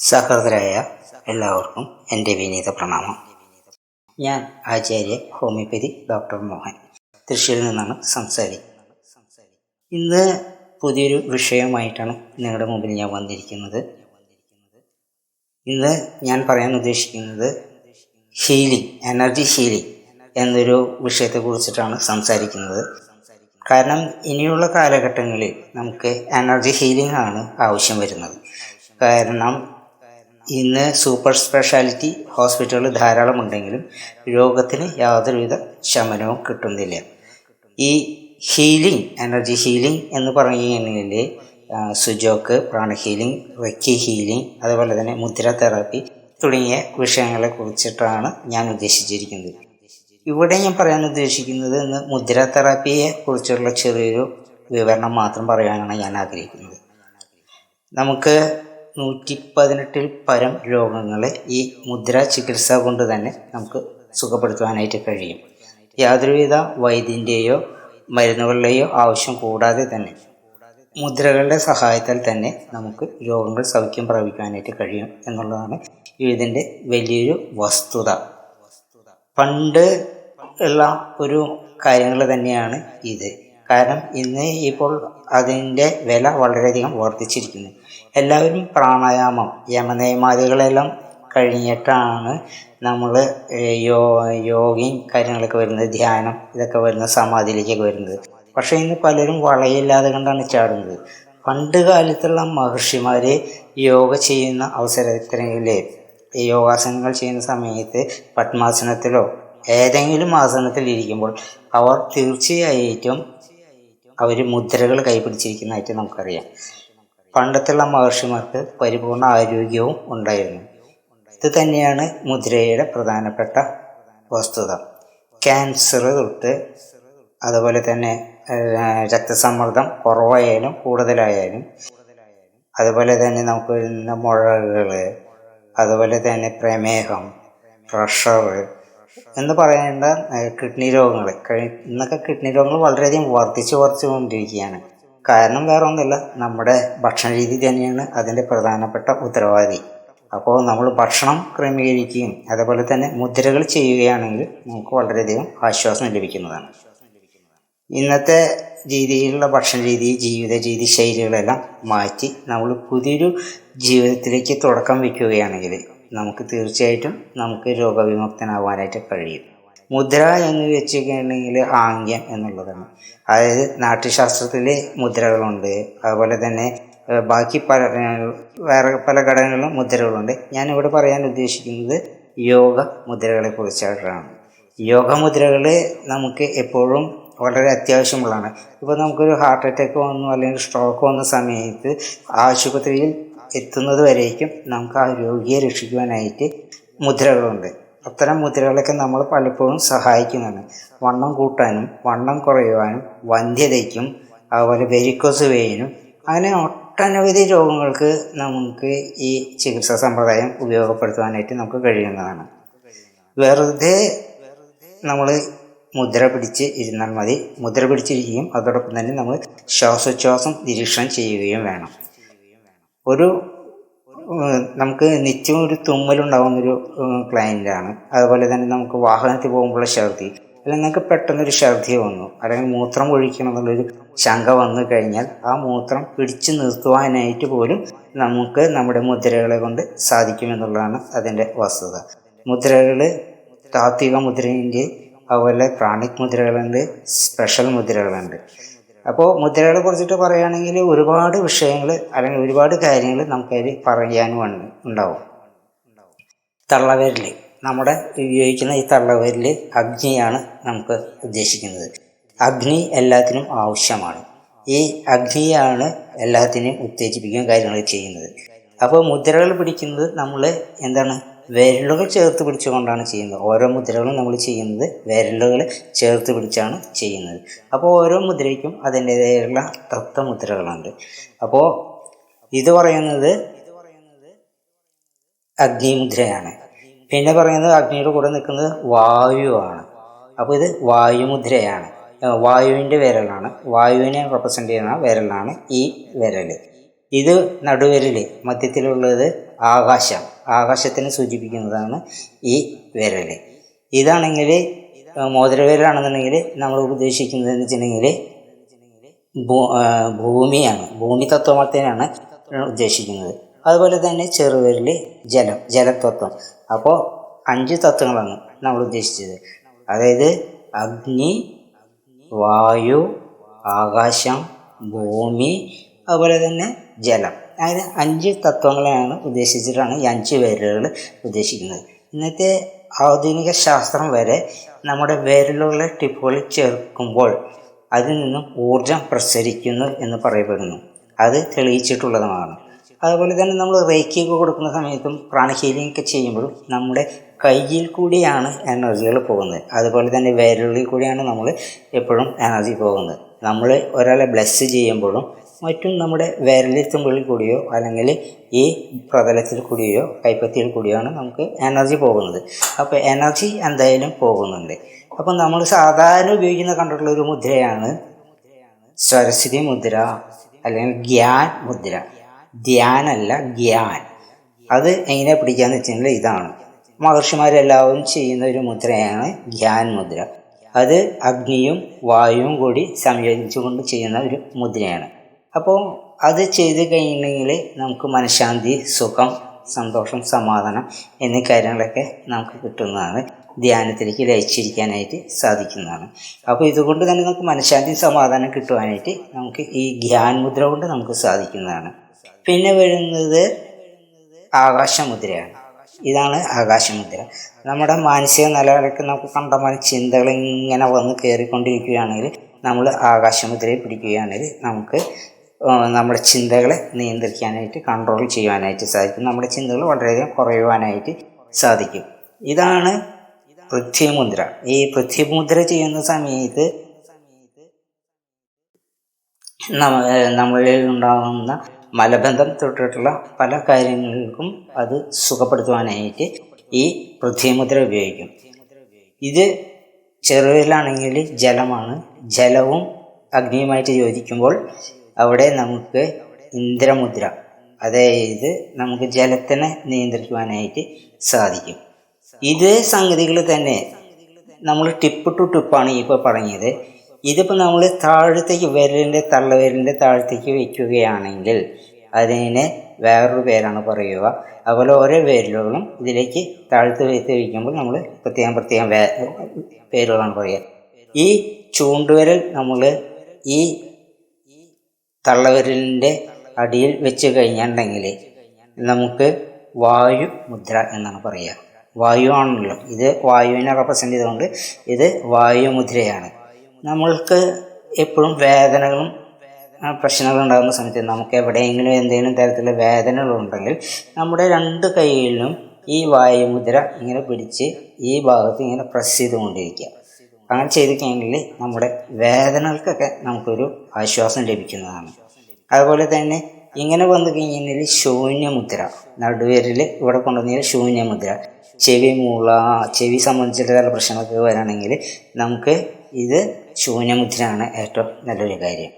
സഹോദരായ എല്ലാവർക്കും എന്റെ വിനീത പ്രണാമം. ഞാൻ ആചാര്യ ഹോമിയോപ്പതി ഡോക്ടർ മോഹൻ. തൃശ്ശൂരിൽ നിന്നാണ് സംസാരിക്കുന്നത്. ഇന്ന് പുതിയൊരു വിഷയമായിട്ടാണ് നിങ്ങളുടെ മുമ്പിൽ ഞാൻ വന്നിരിക്കുന്നത്. ഇന്ന് ഞാൻ പറയാൻ ഉദ്ദേശിക്കുന്നത് ഹീലിംഗ് എനർജി ഹീലിംഗ് എന്നൊരു വിഷയത്തെക്കുറിച്ചിട്ടാണ് സംസാരിക്കുന്നത്. കാരണം ഇനിയുള്ള കാലഘട്ടങ്ങളിൽ നമുക്ക് എനർജി ഹീലിംഗ് ആണ് ആവശ്യം വരുന്നത്. കാരണം ഇന്ന് സൂപ്പർ സ്പെഷ്യാലിറ്റി ഹോസ്പിറ്റലുകൾ ധാരാളം ഉണ്ടെങ്കിലും രോഗത്തിന് യാതൊരുവിധ ശമനവും കിട്ടുന്നില്ല. ഈ ഹീലിംഗ് എനർജി ഹീലിംഗ് എന്ന് പറയുകയാണെങ്കിൽ സുജോക്ക് പ്രാണ ഹീലിംഗ് റെക്കി ഹീലിംഗ് അതുപോലെ തന്നെ മുദ്ര തെറാപ്പി തുടങ്ങിയ വിഷയങ്ങളെ കുറിച്ചിട്ടാണ് ഞാൻ ഉദ്ദേശിച്ചിരിക്കുന്നത്. ഇവിടെ ഞാൻ പറയാൻ ഉദ്ദേശിക്കുന്നത് ഇന്ന് മുദ്ര തെറാപ്പിയെ കുറിച്ചുള്ള ചെറിയൊരു വിവരണം മാത്രം പറയാനാണ് ഞാൻ ആഗ്രഹിക്കുന്നത്. നമുക്ക് നൂറ്റി പതിനെട്ടിൽ പരം രോഗങ്ങളെ ഈ മുദ്ര ചികിത്സ കൊണ്ട് തന്നെ നമുക്ക് സുഖപ്പെടുത്തുവാനായിട്ട് കഴിയും. യാതൊരുവിധ വൈദ്യന്റെയോ മരുന്നുകളുടെയോ ആവശ്യം കൂടാതെ തന്നെ മുദ്രകളുടെ സഹായത്താൽ തന്നെ നമുക്ക് രോഗങ്ങൾ സൗഖ്യം പ്രാപിക്കാനായിട്ട് കഴിയും എന്നുള്ളതാണ് ഇതിന്റെ വലിയൊരു വസ്തുത. പണ്ട് ഉള്ള ഒരു കാര്യങ്ങൾ തന്നെയാണ് ഇത്. കാരണം ഇന്ന് ഇപ്പോൾ അതിന്റെ വില വളരെയധികം വർദ്ധിച്ചിരിക്കുന്നു. എല്ലാവരും പ്രാണായാമം യമനിയമാദികളെല്ലാം കഴിഞ്ഞിട്ടാണ് നമ്മൾ യോ യോഗയും കാര്യങ്ങളൊക്കെ വരുന്നത് ധ്യാനം ഇതൊക്കെ വരുന്ന സമാധിയിലേക്കൊക്കെ വരുന്നത്. പക്ഷേ ഇന്ന് പലരും വളയില്ലാതെ കണ്ടാണ് ചാടുന്നത്. പണ്ട് കാലത്തുള്ള മഹർഷിമാർ യോഗ ചെയ്യുന്ന അവസരത്തിൽ യോഗാസനങ്ങൾ ചെയ്യുന്ന സമയത്ത് പത്മാസനത്തിലോ ഏതെങ്കിലും ആസനത്തിൽ ഇരിക്കുമ്പോൾ അവർ തീർച്ചയായിട്ടും അവർ മുദ്രകൾ കൈപിടിച്ചിരിക്കുന്നതായിട്ട് നമുക്കറിയാം. പണ്ടത്തുള്ള മഹർഷിമാർക്ക് പരിപൂർണ ആരോഗ്യവും ഉണ്ടായിരുന്നു. ഇത് തന്നെയാണ് മുദ്രയുടെ പ്രധാനപ്പെട്ട വസ്തുത. ക്യാൻസർ തൊട്ട് അതുപോലെ തന്നെ രക്തസമ്മർദ്ദം കുറവായാലും കൂടുതലായാലും അതുപോലെ തന്നെ നമുക്ക് വരുന്ന മുഴകൾ അതുപോലെ തന്നെ പ്രമേഹം പ്രഷർ എന്ന് പറയേണ്ട കിഡ്നി രോഗങ്ങൾ ഇന്നൊക്കെ കിഡ്നി രോഗങ്ങൾ വളരെയധികം വർദ്ധിച്ചു വർദ്ധിച്ചു കൊണ്ടിരിക്കുകയാണ്. കാരണം വേറെ ഒന്നുമില്ല. നമ്മുടെ ഭക്ഷണ രീതി തന്നെയാണ് അതിന്റെ പ്രധാനപ്പെട്ട ഉത്തരവാദി. അപ്പോൾ നമ്മൾ ഭക്ഷണം ക്രമീകരിക്കുകയും അതേപോലെ തന്നെ മുദ്രകൾ ചെയ്യുകയാണെങ്കിൽ നമുക്ക് വളരെയധികം ആശ്വാസം ലഭിക്കുന്നതാണ്. ഇന്നത്തെ രീതിയിലുള്ള ഭക്ഷണ രീതി ജീവിത രീതി ശൈലികളെല്ലാം മാറ്റി നമ്മൾ പുതിയൊരു ജീവിതത്തിലേക്ക് തുടക്കം വയ്ക്കുകയാണെങ്കിൽ നമുക്ക് തീർച്ചയായിട്ടും നമുക്ക് രോഗവിമുക്തനാവാനായിട്ട് കഴിയും. മുദ്ര എന്ന് വെച്ചിട്ടുണ്ടെങ്കിൽ ആംഗ്യം എന്നുള്ളതാണ്. അതായത് നാട്യശാസ്ത്രത്തിലെ മുദ്രകളുണ്ട്. അതുപോലെ തന്നെ ബാക്കി പല വേറെ പല ഘടകങ്ങളിലും മുദ്രകളുണ്ട്. ഞാനിവിടെ പറയാൻ ഉദ്ദേശിക്കുന്നത് യോഗ മുദ്രകളെ കുറിച്ചായിട്ടാണ്. യോഗ മുദ്രകൾ നമുക്ക് എപ്പോഴും വളരെ അത്യാവശ്യമുള്ളതാണ്. ഇപ്പോൾ നമുക്കൊരു ഹാർട്ട് അറ്റാക്ക് വന്നു അല്ലെങ്കിൽ സ്ട്രോക്ക് വന്ന സമയത്ത് ആശുപത്രിയിൽ എത്തുന്നത് വരേക്കും നമുക്ക് ആ രോഗിയെ രക്ഷിക്കുവാനായിട്ട് മുദ്രകളുണ്ട്. അത്തരം മുദ്രകളൊക്കെ നമ്മൾ പലപ്പോഴും സഹായിക്കുന്നതാണ്. വണ്ണം കൂട്ടാനും വണ്ണം കുറയുവാനും വന്ധ്യതയ്ക്കും അതുപോലെ വെരിക്കോസ് വെയിനും അങ്ങനെ ഒട്ടനവധി രോഗങ്ങൾക്ക് നമുക്ക് ഈ ചികിത്സാ സമ്പ്രദായം ഉപയോഗപ്പെടുത്തുവാനായിട്ട് നമുക്ക് കഴിയുന്നതാണ്. വെറുതെ നമ്മൾ മുദ്ര പിടിച്ച് ഇരുന്നാൽ മതി. മുദ്ര പിടിച്ചിരിക്കുകയും അതോടൊപ്പം തന്നെ നമ്മൾ ശ്വാസോച്ഛ്വാസം നിരീക്ഷണം ചെയ്യുകയും വേണം. ഒരു നമുക്ക് നിത്യവും ഒരു തുമ്മലുണ്ടാകുന്നൊരു ക്ലയന്റാണ് അതുപോലെ തന്നെ നമുക്ക് വാഹനത്തിൽ പോകുമ്പോഴുള്ള ഛർദി. അല്ലെങ്കിൽ നിങ്ങൾക്ക് പെട്ടെന്നൊരു ഛർദി വന്നു. അല്ലെങ്കിൽ മൂത്രം ഒഴിക്കണം എന്നുള്ളൊരു ശങ്ക വന്നു കഴിഞ്ഞാൽ ആ മൂത്രം പിടിച്ചു നിർത്തുവാനായിട്ട് പോലും നമുക്ക് നമ്മുടെ മുദ്രകളെ കൊണ്ട് സാധിക്കുമെന്നുള്ളതാണ് അതിന്റെ വസ്തുത. മുദ്രകൾ താത്വിക മുദ്രയുണ്ട്. അതുപോലെ പ്രാണിക് മുദ്രകളുണ്ട്. സ്പെഷ്യൽ മുദ്രകളുണ്ട്. അപ്പോൾ മുദ്രകളെ കുറിച്ചിട്ട് പറയുകയാണെങ്കിൽ ഒരുപാട് വിഷയങ്ങൾ അല്ലെങ്കിൽ ഒരുപാട് കാര്യങ്ങൾ നമുക്കതിൽ പറയാനും ഉണ്ടാവും. തള്ളവേരിൽ നമ്മുടെ ഉപയോഗിക്കുന്ന ഈ തള്ളവേരിൽ അഗ്നിയാണ് നമുക്ക് ഉദ്ദേശിക്കുന്നത്. അഗ്നി എല്ലാത്തിനും ആവശ്യമാണ്. ഈ അഗ്നിയാണ് എല്ലാത്തിനെയും ഉത്തേജിപ്പിക്കുകയും കാര്യങ്ങൾ ചെയ്യുന്നത്. അപ്പോൾ മുദ്രകൾ പിടിക്കുന്നത് നമ്മൾ എന്താണ് വിരലുകൾ ചേർത്ത് പിടിച്ചുകൊണ്ടാണ് ചെയ്യുന്നത്. ഓരോ മുദ്രകളും നമ്മൾ ചെയ്യുന്നത് വിരലുകൾ ചേർത്ത് പിടിച്ചാണ് ചെയ്യുന്നത്. അപ്പോൾ ഓരോ മുദ്രയ്ക്കും അതിന്റേതായുള്ള തത്വമുദ്രകളുണ്ട് അപ്പോൾ ഇത് പറയുന്നത് അഗ്നിമുദ്രയാണ്. പിന്നെ പറയുന്നത് അഗ്നിയുടെ കൂടെ നിൽക്കുന്നത് വായുവാണ്. അപ്പോൾ ഇത് വായുമുദ്രയാണ്. വായുവിന്റെ വിരലാണ്. വായുവിനെ റെപ്രസെന്റ് ചെയ്യുന്ന വിരലാണ് ഈ വിരൽ ഇത് നടുവിരൽ മധ്യത്തിലുള്ളത് ആകാശം. ആകാശത്തിനെ സൂചിപ്പിക്കുന്നതാണ് ഈ വിരൽ ഇതാണെങ്കിൽ മോതിരവിരലാണെന്നുണ്ടെങ്കിൽ നമ്മൾ ഉദ്ദേശിക്കുന്നത് എന്ന് വെച്ചിട്ടുണ്ടെങ്കിൽ ഭൂമിയാണ് ഭൂമി തത്വത്തിനാണ് ഉദ്ദേശിക്കുന്നത്. അതുപോലെ തന്നെ ചെറുവിരൽ ജലം ജലതത്വം. അപ്പോൾ അഞ്ച് തത്വങ്ങളാണ് നമ്മൾ ഉദ്ദേശിച്ചത്. അതായത് അഗ്നി വായു ആകാശം ഭൂമി അതുപോലെ തന്നെ ജലം. അങ്ങനെ അഞ്ച് തത്വങ്ങളെയാണ് ഉദ്ദേശിച്ചിട്ടാണ് ഈ അഞ്ച് വിരലുകൾ ഉദ്ദേശിക്കുന്നത്. ഇന്നത്തെ ആധുനിക ശാസ്ത്രം വരെ നമ്മുടെ വിരലുള്ള ടിപ്പുകളിൽ ചേർക്കുമ്പോൾ അതിൽ നിന്നും ഊർജം പ്രസരിക്കുന്നു എന്ന് പറയപ്പെടുന്നു. അത് തെളിയിച്ചിട്ടുള്ളതുമാണ്. അതുപോലെ തന്നെ നമ്മൾ റേക്കിയൊക്കെ കൊടുക്കുന്ന സമയത്തും പ്രാണ ഹീലിംഗ് ഒക്കെ ചെയ്യുമ്പോഴും നമ്മുടെ കയ്യിൽ കൂടിയാണ് എനർജികൾ പോകുന്നത്. അതുപോലെ തന്നെ വിരലിൽ കൂടിയാണ് നമ്മൾ എപ്പോഴും എനർജി പോകുന്നത്. നമ്മൾ ഒരാളെ ബ്ലെസ് ചെയ്യുമ്പോഴും മറ്റും നമ്മുടെ വിരലിൽ തുമ്പിളിൽ കൂടിയോ അല്ലെങ്കിൽ ഈ പ്രതലത്തിൽ കൂടിയോ കൈപ്പത്തിയിൽ കൂടിയോ ആണ് നമുക്ക് എനർജി പോകുന്നത്. അപ്പോൾ എനർജി എന്തായാലും പോകുന്നുണ്ട്. അപ്പം നമ്മൾ സാധാരണ ഉപയോഗിക്കുന്ന കണ്ടിട്ടുള്ള ഒരു മുദ്രയാണ് സരസ്വതി മുദ്ര അല്ലെങ്കിൽ ഗ്യാൻ മുദ്ര. ധ്യാനല്ല ഗ്യാൻ. അത് എങ്ങനെ പിടിക്കാന്ന് വെച്ചിട്ടുണ്ടെങ്കിൽ ഇതാണ്. മഹർഷിമാരെല്ലാവരും ചെയ്യുന്ന ഒരു മുദ്രയാണ് ഗ്യാൻ മുദ്ര. അത് അഗ്നിയും വായുവും കൂടി സംയോജിച്ചുകൊണ്ട് ചെയ്യുന്ന ഒരു മുദ്രയാണ്. അപ്പോൾ അത് ചെയ്ത് കഴിഞ്ഞിട്ടുണ്ടെങ്കിൽ നമുക്ക് മനഃശാന്തി സുഖം സന്തോഷം സമാധാനം എന്നീ കാര്യങ്ങളൊക്കെ നമുക്ക് കിട്ടുന്നതാണ്. ധ്യാനത്തിലേക്ക് ലയിച്ചിരിക്കാനായിട്ട് സാധിക്കുന്നതാണ്. അപ്പോൾ ഇതുകൊണ്ട് തന്നെ നമുക്ക് മനഃശാന്തി സമാധാനം കിട്ടുവാനായിട്ട് നമുക്ക് ഈ ധ്യാൻ മുദ്ര കൊണ്ട് നമുക്ക് സാധിക്കുന്നതാണ്. പിന്നെ വരുന്നത് ആകാശമുദ്രയാണ്. ഇതാണ് ആകാശമുദ്ര. നമ്മുടെ മാനസിക നിലകളൊക്കെ നമുക്ക് കണ്ടമാന ചിന്തകൾ ഇങ്ങനെ വന്ന് കയറിക്കൊണ്ടിരിക്കുകയാണെങ്കിൽ നമ്മൾ ആകാശമുദ്രയെ പിടിക്കുകയാണെങ്കിൽ നമുക്ക് നമ്മുടെ ചിന്തകളെ നിയന്ത്രിക്കാനായിട്ട് കൺട്രോൾ ചെയ്യുവാനായിട്ട് സാധിക്കും. നമ്മുടെ ചിന്തകൾ വളരെയധികം കുറയുവാനായിട്ട് സാധിക്കും. ഇതാണ് പൃഥ്വിമുദ്ര. ഈ പൃഥ്വിമുദ്ര ചെയ്യുന്ന സമയത്ത് നമ്മ നമ്മളിൽ ഉണ്ടാകുന്ന മലബന്ധം തൊട്ടിട്ടുള്ള പല കാര്യങ്ങൾക്കും അത് സുഖപ്പെടുത്തുവാനായിട്ട് ഈ പൃഥ്വിമുദ്ര ഉപയോഗിക്കും. ഇത് ചെറുവിലാണെങ്കിൽ ജലമാണ്. ജലവും അഗ്നിയുമായിട്ട് യോജിക്കുമ്പോൾ അവിടെ നമുക്ക് ഇന്ദ്രമുദ്ര അതായത് നമുക്ക് ജലത്തിനെ നിയന്ത്രിക്കുവാനായിട്ട് സാധിക്കും. ഇതേ സംഗതികൾ തന്നെ നമ്മൾ ടിപ്പ് ടു ടിപ്പാണ് ഇപ്പോൾ പറഞ്ഞത്. ഇതിപ്പോൾ നമ്മൾ താഴത്തേക്ക് വിരലിന്റെ തള്ളവിരലിന്റെ താഴത്തേക്ക് വയ്ക്കുകയാണെങ്കിൽ അതിനെ വേറൊരു പേരാണ് പറയുക. അതുപോലെ ഓരോ വിരലുകളും ഇതിലേക്ക് താഴ്ത്ത് വെച്ച് വയ്ക്കുമ്പോൾ നമ്മൾ പ്രത്യേകം പ്രത്യേകം പേരുകളാണ് പറയുക. ഈ ചൂണ്ടുവിരൽ നമ്മൾ ഈ തള്ളവിരലിന്റെ അടിയിൽ വെച്ച് കഴിഞ്ഞിട്ടുണ്ടെങ്കിൽ നമുക്ക് വായു മുദ്ര എന്നാണ് പറയുക. വായു ആണല്ലോ. ഇത് വായുവിനെ റെപ്രസെന്റ് ചെയ്തുകൊണ്ട് ഇത് വായു മുദ്രയാണ്. നമ്മൾക്ക് എപ്പോഴും വേദനകളും പ്രശ്നങ്ങളും ഉണ്ടാകുന്ന സമയത്ത് നമുക്ക് എവിടെയെങ്കിലും എന്തെങ്കിലും തരത്തിലുള്ള വേദനകളുണ്ടെങ്കിൽ നമ്മുടെ രണ്ട് കൈയിലും ഈ വായുമുദ്ര ഇങ്ങനെ പിടിച്ച് ഈ ഭാഗത്ത് ഇങ്ങനെ പ്രസ് ചെയ്തുകൊണ്ടിരിക്കുക. അങ്ങനെ ചെയ്ത് കഴിഞ്ഞാൽ നമ്മുടെ വേദനകൾക്കൊക്കെ നമുക്കൊരു ആശ്വാസം ലഭിക്കുന്നതാണ്. അതുപോലെ തന്നെ ഇങ്ങനെ വന്നു കഴിഞ്ഞാൽ ശൂന്യമുദ്ര. നടുവേരിൽ ഇവിടെ കൊണ്ടുവന്നാൽ ശൂന്യമുദ്ര. ചെവി മൂള ചെവി സംബന്ധിച്ചിട്ട് ചില പ്രശ്നങ്ങളൊക്കെ വരാണെങ്കിൽ നമുക്ക് ഇത് ശൂന്യമുദ്രയാണ് ഏറ്റവും നല്ലൊരു കാര്യം.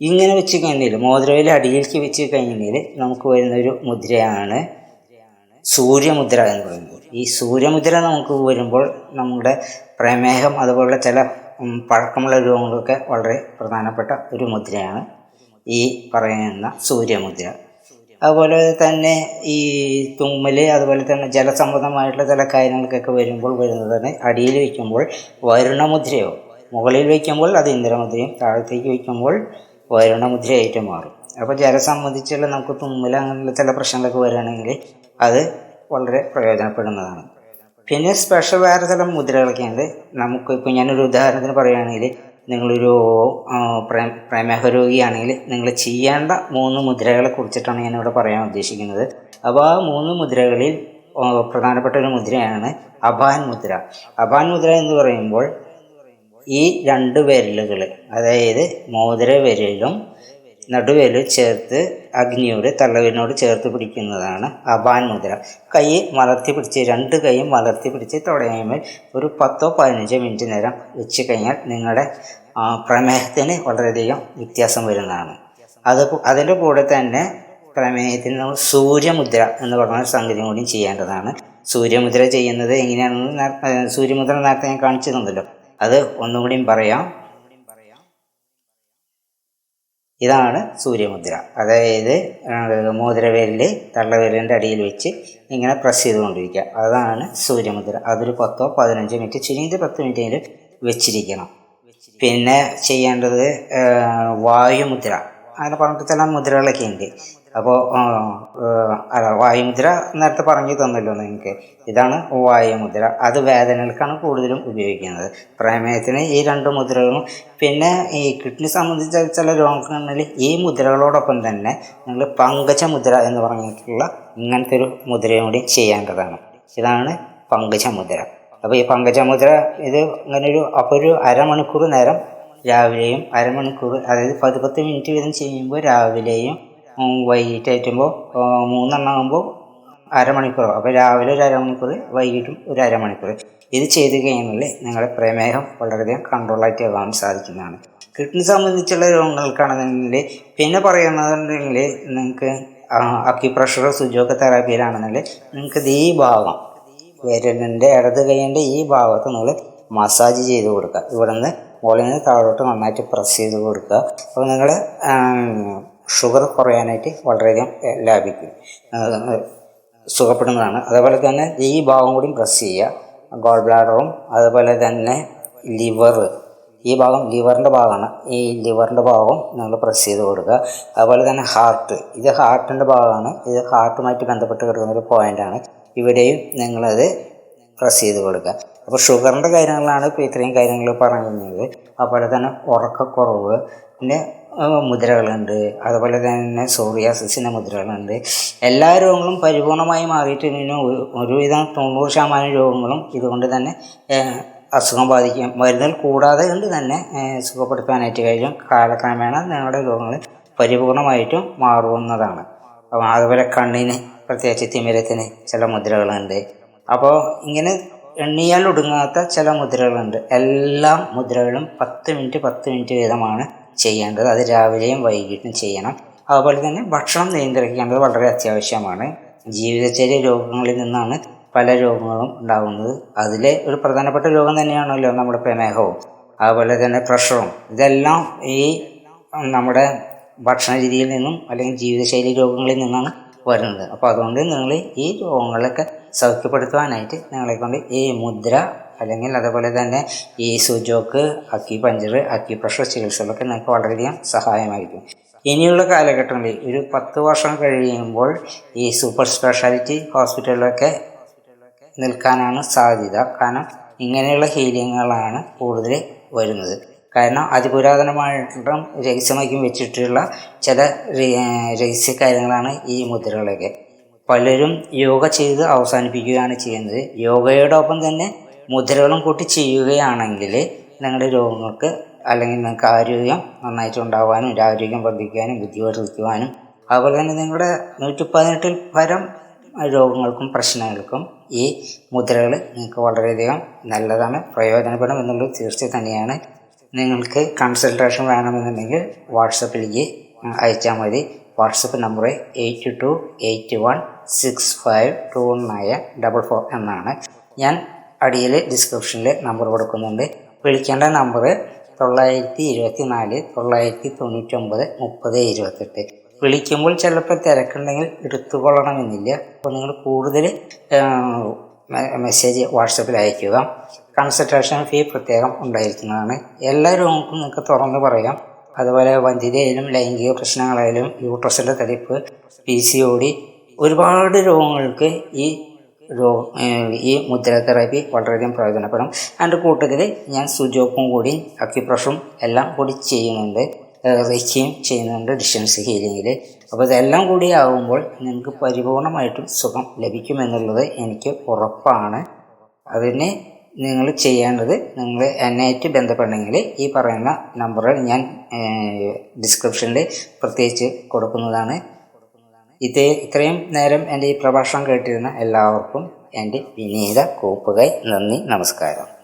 ഇങ്ങനെ വെച്ച് കഴിഞ്ഞാൽ മോതിരവിൽ അടിയിലേക്ക് വെച്ച് കഴിഞ്ഞാൽ നമുക്ക് വരുന്നൊരു മുദ്രയാണ് സൂര്യമുദ്ര എന്ന് പറയുന്നത്. ഈ സൂര്യമുദ്ര നമുക്ക് വരുമ്പോൾ നമ്മുടെ പ്രമേഹം അതുപോലുള്ള ചില പഴക്കമുള്ള രോഗങ്ങൾക്കൊക്കെ വളരെ പ്രധാനപ്പെട്ട ഒരു മുദ്രയാണ് ഈ പറയുന്ന സൂര്യമുദ്ര. അതുപോലെ തന്നെ ഈ തുമ്മൽ അതുപോലെ തന്നെ ജലസംബന്ധമായിട്ടുള്ള ചില കാര്യങ്ങൾക്കൊക്കെ വരുമ്പോൾ വരുന്നതാണ് അടിയിൽ വയ്ക്കുമ്പോൾ വരുണമുദ്രയോ മുകളിൽ വയ്ക്കുമ്പോൾ അത് ഇന്ദ്രമുദ്രയും താഴത്തേക്ക് വയ്ക്കുമ്പോൾ വരുണമുദ്രയായിട്ട് മാറും. അപ്പോൾ ജലം സംബന്ധിച്ചുള്ള നമുക്ക് തുമ്മൽ അങ്ങനെയുള്ള ചില പ്രശ്നങ്ങളൊക്കെ വരികയാണെങ്കിൽ അത് വളരെ പ്രയോജനപ്പെടുന്നതാണ്. പിന്നെ സ്പെഷ്യൽ വേറെ തരം മുദ്രകളൊക്കെയുണ്ട്. നമുക്ക് ഇപ്പോൾ ഞാനൊരു ഉദാഹരണത്തിന് പറയുകയാണെങ്കിൽ നിങ്ങളൊരു പ്രമേഹ രോഗിയാണെങ്കിൽ നിങ്ങൾ ചെയ്യേണ്ട മൂന്ന് മുദ്രകളെ കുറിച്ചിട്ടാണ് ഞാനിവിടെ പറയാൻ ഉദ്ദേശിക്കുന്നത്. അപ്പോൾ ആ മൂന്ന് മുദ്രകളിൽ പ്രധാനപ്പെട്ട ഒരു മുദ്രയാണ് അഭാൻ മുദ്ര. അഭാൻ മുദ്ര എന്ന് പറയുമ്പോൾ ഈ രണ്ട് വിരലുകൾ അതായത് മോതിര വിരലും നടുവിരലും ചേർത്ത് അഗ്നിയോട് തള്ളവിനോട് ചേർത്ത് പിടിക്കുന്നതാണ് അപാൻ മുദ്ര. കൈ മലർത്തി പിടിച്ച് രണ്ട് കൈയും മലർത്തി പിടിച്ച് തുടങ്ങിയുമ്പോൾ ഒരു പത്തോ പതിനഞ്ചോ മിനിറ്റ് നേരം വെച്ച് കഴിഞ്ഞാൽ നിങ്ങളുടെ പ്രമേഹത്തിന് വളരെയധികം വ്യത്യാസം വരുന്നതാണ്. അത് അതിന്റെ കൂടെ തന്നെ പ്രമേഹത്തിന് നമ്മൾ സൂര്യമുദ്ര എന്ന് പറഞ്ഞ സംഗതി കൂടി ചെയ്യേണ്ടതാണ്. സൂര്യമുദ്ര ചെയ്യുന്നത് എങ്ങനെയാണെന്ന് സൂര്യമുദ്ര നേരത്തെ ഞാൻ കാണിച്ചു തന്നല്ലോ. അത് ഒന്നുകൂടിയും പറയാം. ഇതാണ് സൂര്യമുദ്ര. അതായത് ഏഹ് മോതിരവേലിൽ തള്ളവിരലിന്റെ അടിയിൽ വെച്ച് ഇങ്ങനെ പ്രസ് ചെയ്തുകൊണ്ടിരിക്കുക. അതാണ് സൂര്യമുദ്ര. അതൊരു പത്തോ പതിനഞ്ചോ മിനിറ്റ് ചുരുങ്ങിയത് പത്ത് മിനിറ്റെങ്കിലും വെച്ചിരിക്കണം. പിന്നെ ചെയ്യേണ്ടത് വായുമുദ്ര. അങ്ങനെ പറഞ്ഞിട്ട് ചില മുദ്രകളൊക്കെ ഉണ്ട്. അപ്പോൾ അല്ല വായുമുദ്ര നേരത്തെ പറഞ്ഞു തന്നല്ലോ നിങ്ങൾക്ക് ഇതാണ് വായുമുദ്ര. അത് വേദനകൾക്കാണ് കൂടുതലും ഉപയോഗിക്കുന്നത്. പ്രമേയത്തിന് ഈ രണ്ട് മുദ്രകളും പിന്നെ ഈ കിഡ്നി സംബന്ധിച്ച ചില രോഗങ്ങളിൽ ഈ മുദ്രകളോടൊപ്പം തന്നെ നിങ്ങൾ പങ്കജ മുദ്ര എന്ന് പറഞ്ഞിട്ടുള്ള ഇങ്ങനത്തെ ഒരു മുദ്രയും കൂടി ചെയ്യേണ്ടതാണ്. ഇതാണ് പങ്കജ മുദ്ര. അപ്പോൾ ഈ പങ്കജ മുദ്ര ഇത് ഇങ്ങനെ ഒരു അപ്പോൾ ഒരു അരമണിക്കൂർ നേരം രാവിലെയും അരമണിക്കൂർ അതായത് പത്ത് പത്ത് മിനിറ്റ് വീതം ചെയ്യുമ്പോൾ രാവിലെയും ഉം, വൈകിട്ടായിട്ടുമ്പോൾ മൂന്നെണ്ണം ആകുമ്പോൾ അരമണിക്കൂർ അപ്പോൾ രാവിലെ ഒരു അരമണിക്കൂർ വൈകിട്ടും ഒരു അരമണിക്കൂർ ഇത് ചെയ്ത് കഴിഞ്ഞാൽ നിങ്ങളുടെ പ്രമേഹം വളരെയധികം കൺട്രോളായിട്ട് ആകാൻ സാധിക്കുന്നതാണ്. കിഡ്നി സംബന്ധിച്ചുള്ള രോഗങ്ങൾക്കാണെന്നുണ്ടെങ്കിൽ പിന്നെ പറയുന്നതുണ്ടെങ്കിൽ നിങ്ങൾക്ക് അക്യുപ്രഷർ സുജോക തെറാപ്പിയിലാണെന്നുണ്ടെങ്കിൽ നിങ്ങൾക്ക് ഈ ഭാഗം വിരലിന്റെ ഇടത് കൈയിന്റെ ഈ ഭാഗത്ത് നിങ്ങൾ മസാജ് ചെയ്ത് കൊടുക്കുക. ഇവിടെ നിന്ന് മുകളിൽ നിന്ന് താഴോട്ട് നന്നായിട്ട് പ്രസ് ചെയ്ത് കൊടുക്കുക. അപ്പോൾ നിങ്ങൾ ഷുഗർ കുറയാനായിട്ട് വളരെയധികം ലാഭിക്കും. സുഖപ്പെടുന്നതാണ്. അതേപോലെ തന്നെ ഈ ഭാഗം കൂടി പ്രസ് ചെയ്യുക. ഗോൾ ബ്ലാഡറും അതുപോലെ തന്നെ ലിവർ ഈ ഭാഗം ലിവറിന്റെ ഭാഗമാണ്. ഈ ലിവറിന്റെ ഭാഗവും നിങ്ങൾ പ്രസ് ചെയ്ത് കൊടുക്കുക. അതുപോലെ തന്നെ ഹാർട്ട് ഇത് ഹാർട്ടിന്റെ ഭാഗമാണ്. ഇത് ഹാർട്ടുമായിട്ട് ബന്ധപ്പെട്ട് കിടക്കുന്ന ഒരു പോയിന്റാണ് ഇവിടെയും നിങ്ങളത് പ്രസ് ചെയ്ത് കൊടുക്കുക. അപ്പോൾ ഷുഗറിന്റെ കാര്യങ്ങളാണ് ഇപ്പോൾ ഇത്രയും കാര്യങ്ങൾ പറയുന്നത് അതുപോലെ തന്നെ ഉറക്കക്കുറവ്. പിന്നെ മുദ്രകളുണ്ട്. അതുപോലെ തന്നെ സോറിയാസിസിന്റെ മുദ്രകളുണ്ട്. എല്ലാ രോഗങ്ങളും പരിപൂർണമായി മാറിയിട്ട് പിന്നെ ഒരു- ഒരുവിധം തൊണ്ണൂറ് ശതമാനം രോഗങ്ങളും ഇതുകൊണ്ട് തന്നെ അസുഖം ബാധിക്കും. മരുന്നുകൾ കൂടാതെ കൊണ്ട് തന്നെ സുഖപ്പെടുത്താനായിട്ട് കഴിയും. കാലക്രമേണ നിങ്ങളുടെ രോഗങ്ങൾ പരിപൂർണമായിട്ടും മാറുന്നതാണ്. അതുപോലെ കണ്ണിന് പ്രത്യേകിച്ച് തിമിരത്തിന് ചില മുദ്രകളുണ്ട്. അപ്പോൾ ഇങ്ങനെ എണ്ണിയാൽ ഒടുങ്ങാത്ത ചില മുദ്രകളുണ്ട്. എല്ലാ മുദ്രകളും പത്ത് മിനിറ്റ് പത്ത് മിനിറ്റ് വീതമാണ് ചെയ്യേണ്ടത്. അത് രാവിലെയും വൈകിട്ടും ചെയ്യണം. അതുപോലെ തന്നെ ഭക്ഷണം നിയന്ത്രിക്കേണ്ടത് വളരെ അത്യാവശ്യമാണ്. ജീവിതചര്യ രോഗങ്ങളിൽ നിന്നാണ് പല രോഗങ്ങളും ഉണ്ടാകുന്നത്. അതിലെ ഒരു പ്രധാനപ്പെട്ട രോഗം തന്നെയാണല്ലോ നമ്മുടെ പ്രമേഹവും. അതുപോലെ തന്നെ പ്രഷറും. ഇതെല്ലാം ഈ നമ്മുടെ ഭക്ഷണ രീതിയിൽ നിന്നും അല്ലെങ്കിൽ ജീവിതശൈലി രോഗങ്ങളിൽ നിന്നാണ് വരുന്നത്. അപ്പോൾ അതുകൊണ്ട് നിങ്ങൾ ഈ രോഗങ്ങളൊക്കെ സൗഖ്യപ്പെടുത്തുവാനായിട്ട് നിങ്ങളെ കൊണ്ട് ഈ മുദ്ര അല്ലെങ്കിൽ അതുപോലെ തന്നെ ഈ Sujok acupuncture acupressure ചികിത്സകളൊക്കെ നിങ്ങൾക്ക് വളരെയധികം സഹായമായിരിക്കും. ഇനിയുള്ള കാലഘട്ടങ്ങളിൽ ഒരു പത്ത് വർഷം കഴിയുമ്പോൾ ഈ സൂപ്പർ സ്പെഷ്യാലിറ്റി ഹോസ്പിറ്റലിലൊക്കെ നിൽക്കാനാണ് സാധ്യത. കാരണം ഇങ്ങനെയുള്ള ഹീലിങ്ങുകളാണ് കൂടുതൽ വരുന്നത്. കാരണം അതിപുരാതനമായിട്ടും രഹസ്യമാക്കി വെച്ചിട്ടുള്ള ചില രഹസ്യ കാര്യങ്ങളാണ് ഈ മുദ്രകളൊക്കെ. പലരും യോഗ ചെയ്ത് അവസാനിപ്പിക്കുകയാണ് ചെയ്യുന്നത്. യോഗയോടൊപ്പം തന്നെ മുദ്രകളും കൂട്ടി ചെയ്യുകയാണെങ്കിൽ നിങ്ങളുടെ രോഗങ്ങൾക്ക് അല്ലെങ്കിൽ നിങ്ങൾക്ക് ആരോഗ്യം നന്നായിട്ട് ഉണ്ടാവാനും ആരോഗ്യം വർദ്ധിക്കാനും ബുദ്ധി വർദ്ധിക്കുവാനും അതുപോലെ തന്നെ നിങ്ങളുടെ നൂറ്റി പതിനെട്ടിൽ പരം രോഗങ്ങൾക്കും പ്രശ്നങ്ങൾക്കും ഈ മുദ്രകൾ നിങ്ങൾക്ക് വളരെയധികം നല്ലതാണ് പ്രയോജനപ്പെടും എന്നുള്ളത് തീർച്ച തന്നെയാണ്. നിങ്ങൾക്ക് കൺസൾട്ടേഷൻ വേണമെന്നുണ്ടെങ്കിൽ വാട്സപ്പിലേക്ക് അയച്ചാൽ മതി. WhatsApp number eight two eight one six five two nine double four എന്നാണ്. ഞാൻ അടിയിൽ ഡിസ്ക്രിപ്ഷനിൽ നമ്പർ കൊടുക്കുന്നുണ്ട്. വിളിക്കേണ്ട നമ്പർ തൊള്ളായിരത്തി ഇരുപത്തി നാല് തൊള്ളായിരത്തി തൊണ്ണൂറ്റൊമ്പത് മുപ്പത് ഇരുപത്തെട്ട്. വിളിക്കുമ്പോൾ ചിലപ്പോൾ തിരക്കുണ്ടെങ്കിൽ എടുത്തുകൊള്ളണമെന്നില്ല. അപ്പോൾ നിങ്ങൾ കൂടുതൽ മെസ്സേജ് വാട്സപ്പിൽ അയക്കുക കൺസൾട്ടേഷൻ ഫീ പ്രത്യേകം ഉണ്ടായിരിക്കുന്നതാണ്. എല്ലാ രോഗങ്ങൾക്കും നിങ്ങൾക്ക് തുറന്ന് പറയാം. അതുപോലെ വന്ധ്യതയിലും ലൈംഗിക പ്രശ്നങ്ങളായാലും യൂട്രസിന്റെ തടിപ്പ് പി സി ഒ ഡി ഒരുപാട് രോഗങ്ങൾക്ക് ഈ ഈ മുദ്ര തെറാപ്പി വളരെയധികം പ്രയോജനപ്പെടും. അതിന്റെ കൂട്ടത്തിൽ ഞാൻ സുജോപ്പും കൂടി അക്യുപ്രഷും എല്ലാം കൂടി ചെയ്യുന്നുണ്ട്. റിച്ചിയും ചെയ്യുന്നുണ്ട് ഡിസ്റ്റൻസ് ഹീലിങ്ങിൽ അപ്പോൾ ഇതെല്ലാം കൂടി ആകുമ്പോൾ നിങ്ങൾക്ക് പരിപൂർണമായിട്ടും സുഖം ലഭിക്കുമെന്നുള്ളത് എനിക്ക് ഉറപ്പാണ്. അതിന് നിങ്ങൾ ചെയ്യേണ്ടത് നിങ്ങൾ എന്നെയായിട്ട് ബന്ധപ്പെടണമെങ്കിൽ ഈ പറയുന്ന നമ്പറുകൾ ഞാൻ ഡിസ്ക്രിപ്ഷനിൽ പ്രത്യേകിച്ച് കൊടുക്കുന്നതാണ്. ഇത് ഇത്രയും നേരം എന്റെ ഈ പ്രഭാഷണം കേട്ടിരുന്ന എല്ലാവർക്കും എന്റെ വിനീത കൂപ്പുകൈ നന്ദി നമസ്കാരം.